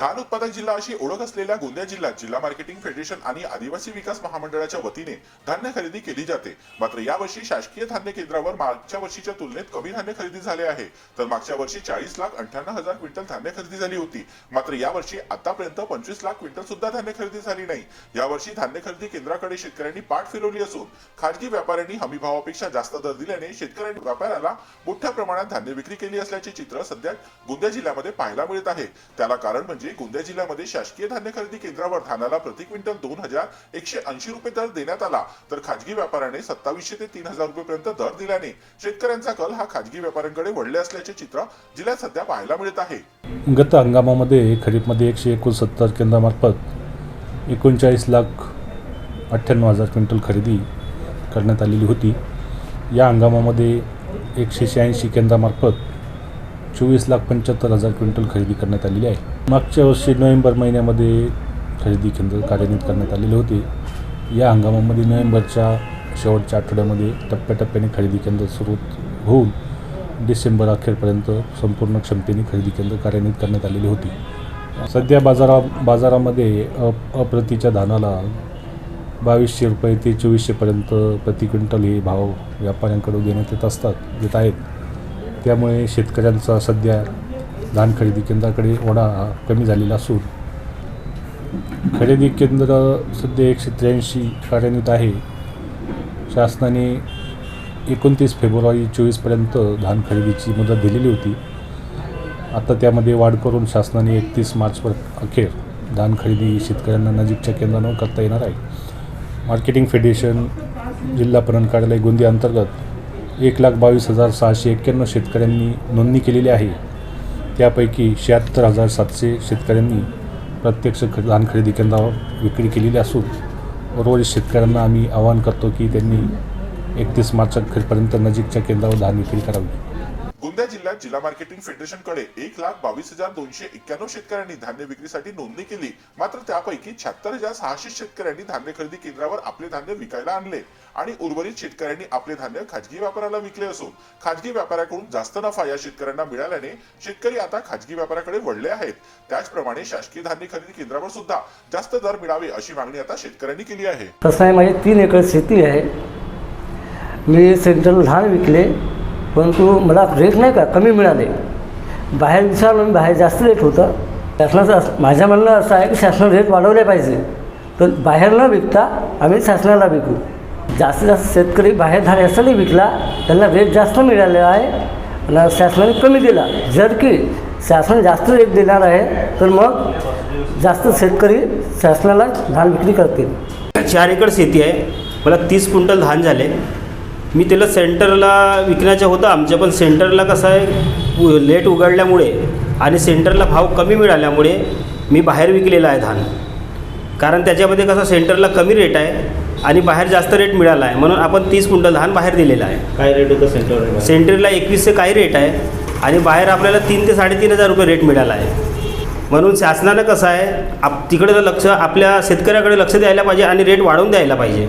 धान उत्पादक जिल्हा अशी ओळख असलेल्या गोंदिया जिल्ह्यात जिल्हा मार्केटिंग फेडरेशन आणि आदिवासी विकास महामंडळाच्या वतीने धान्य खरेदी केली जाते. मात्र यावर्षी शासकीय धान्य केंद्रावर मागच्या वर्षीच्या तुलनेत कमी धान्य खरेदी झाले आहे. तर मागच्या वर्षी चाळीस लाख अठ्ठ्याण्णव हजार क्विंटल धान्य खरेदी झाली होती. मात्र यावर्षी आतापर्यंत पंचवीस लाख क्विंटल सुद्धा धान्य खरेदी झाली नाही. यावर्षी धान्य खरेदी केंद्राकडे शेतकऱ्यांनी पाठ फिरवली असून खाजगी व्यापाऱ्यांनी हमी भावापेक्षा जास्त दर दिल्याने शेतकऱ्यांनी व्यापाऱ्याला मोठ्या प्रमाणात धान्य विक्री केली असल्याचे चित्र सध्या गोंदिया जिल्ह्यामध्ये पाहायला मिळत आहे. त्याला कारण म्हणजे गोंदिया जिल्ह्यामध्ये शासकीय धान्य खरेदी केंद्रावर धानाला प्रति क्विंटल दोन हजार एकशे ऐंशी रुपये दर देण्यात आला. तर खाजगी व्यापाऱ्याने सत्तावीसशे ते तीन हजार रुपयेपर्यंत दर दिल्याने शेतकऱ्यांचा कल हा खाजगी व्यापाऱ्यांकडे वळले असल्याचे चित्र जिल्ह्यात सध्या पाहायला मिळत आहे. गत हंगामामध्ये खरीपमध्ये एकशे एकोणसत्तर केंद्रामार्फत एकोणचाळीस लाख अठ्ठ्याण्णव हजार क्विंटल खरेदी करण्यात आलेली होती. या हंगामामध्ये एकशे शहाऐंशी केंद्रामार्फत चोवीस लाख पंच्याहत्तर हजार क्विंटल खरेदी करण्यात आलेली आहे. मागच्या वर्षी नोव्हेंबर महिन्यामध्ये खरेदी केंद्र कार्यान्वित करण्यात आलेले होते. या हंगामामध्ये नोव्हेंबरच्या शेवटच्या आठवड्यामध्ये टप्प्याटप्प्याने खरेदी केंद्र सुरू होऊन डिसेंबर अखेरपर्यंत संपूर्ण क्षमतेने खरेदी केंद्र कार्यान्वित करण्यात आलेली होती. सध्या बाजारा बाजारामध्ये अप अप्रतीच्या धानाला बावीसशे रुपये ते चोवीसशेपर्यंत प्रति क्विंटल हे भाव व्यापाऱ्यांकडून देण्यात येत असतात देत आहेत. त्यामुळे शेतकऱ्यांचा सध्या धान खरेदी केंद्राकडे ओढा हा कमी झालेला असून खरेदी केंद्र सध्या एकशे त्र्याऐंशी कार्यान्वित आहे. शासनाने एकोणतीस फेब्रुवारी चोवीसपर्यंत धान खरेदीची मुदत दिलेली होती. आता त्यामध्ये वाढ करून शासनाने एकतीस मार्चवर अखेर धान खरेदी शेतकऱ्यांना नजीकच्या केंद्रांवर करता येणार आहे. मार्केटिंग फेडरेशन जिल्हा पणन कार्यालय गोंदिया अंतर्गत एक लाख बावीस हजार सहाशे एक्क्याण्णव शेतकऱ्यांनी नोंदणी केलेली आहे. त्यापैकी शहात्तर हजार सातशे शेतकऱ्यांनी प्रत्यक्ष ख धान खरेदी केंद्रावर विक्री केलेली असून उर्वरित शेतकऱ्यांना आम्ही आवाहन करतो की त्यांनी एकतीस मार्च अखेरपर्यंत नजीकच्या केंद्रावर धान विक्री करावी. गोंदिया जिल्ह्यात जिल्हा मार्केटिंग फेडरेशनकडे एक लाख बावीस हजार दोनशे एक्क्याण्णव शेतकऱ्यांनी धान्य विक्रीसाठी नोंदणी केली. मात्र त्यापैकी शहात्तर हजार सहाशे शेतकऱ्यांनी धान्य खरेदी केंद्रावर आपले धान्य विकायला आणले आणि उर्वरित शेतकऱ्यांनी आपले धान्य खाजगी व्यापाऱ्याला विकले असून खाजगी व्यापाऱ्याकडून जास्त नफा या शेतकऱ्यांना मिळाल्याने शेतकरी आता खाजगी व्यापाऱ्याकडे वळले आहेत. त्याचप्रमाणे शासकीय धान्य खरेदी केंद्रावर सुद्धा जास्त दर मिळावे अशी मागणी आता शेतकऱ्यांनी केली आहे. तसं आहे माझी तीन एकर शेती आहे. मी सेंट्रल धान विकले. परंतु मला रेट नाही का कमी मिळाले. बाहेर विचारलं मी बाहेर जास्त रेट होतं. शासनाचं असं माझ्या म्हणणं असं आहे की शासनाला रेट वाढवले पाहिजे. तर बाहेर न विकता आम्ही शासनाला विकू. जास्तीत जास्त शेतकरी बाहेर धान यासाठी विकला त्यांना रेट जास्त मिळालेला आहे. आणि शासनाने कमी दिला. जर की शासन जास्त रेट देणार आहे तर मग जास्त शेतकरी शासनाला धान विक्री करतील. चार एकर शेती आहे. मला तीस क्विंटल धान झाले. मी त्याला सेंटरला विकण्याचं होतं. आमच्या पण सेंटरला कसं आहे लेट उघडल्यामुळे आणि सेंटरला भाव कमी मिळाल्यामुळे मी बाहेर विकलेलं आहे धान. कारण त्याच्यामध्ये कसं सेंटरला कमी रेट आहे आणि बाहेर जास्त रेट मिळाला आहे. म्हणून आपण तीस क्विंटल धान बाहेर दिलेलं आहे. काय रेट होतं सेंटर सेंटरला एकवीसचे काही रेट आहे आणि बाहेर आपल्याला तीन ते साडेतीन हजार रुपये रेट मिळाला आहे. म्हणून शासनानं कसं आहे आप तिकडे लक्ष आपल्या शेतकऱ्याकडे लक्ष द्यायला पाहिजे आणि रेट वाढवून द्यायला पाहिजे.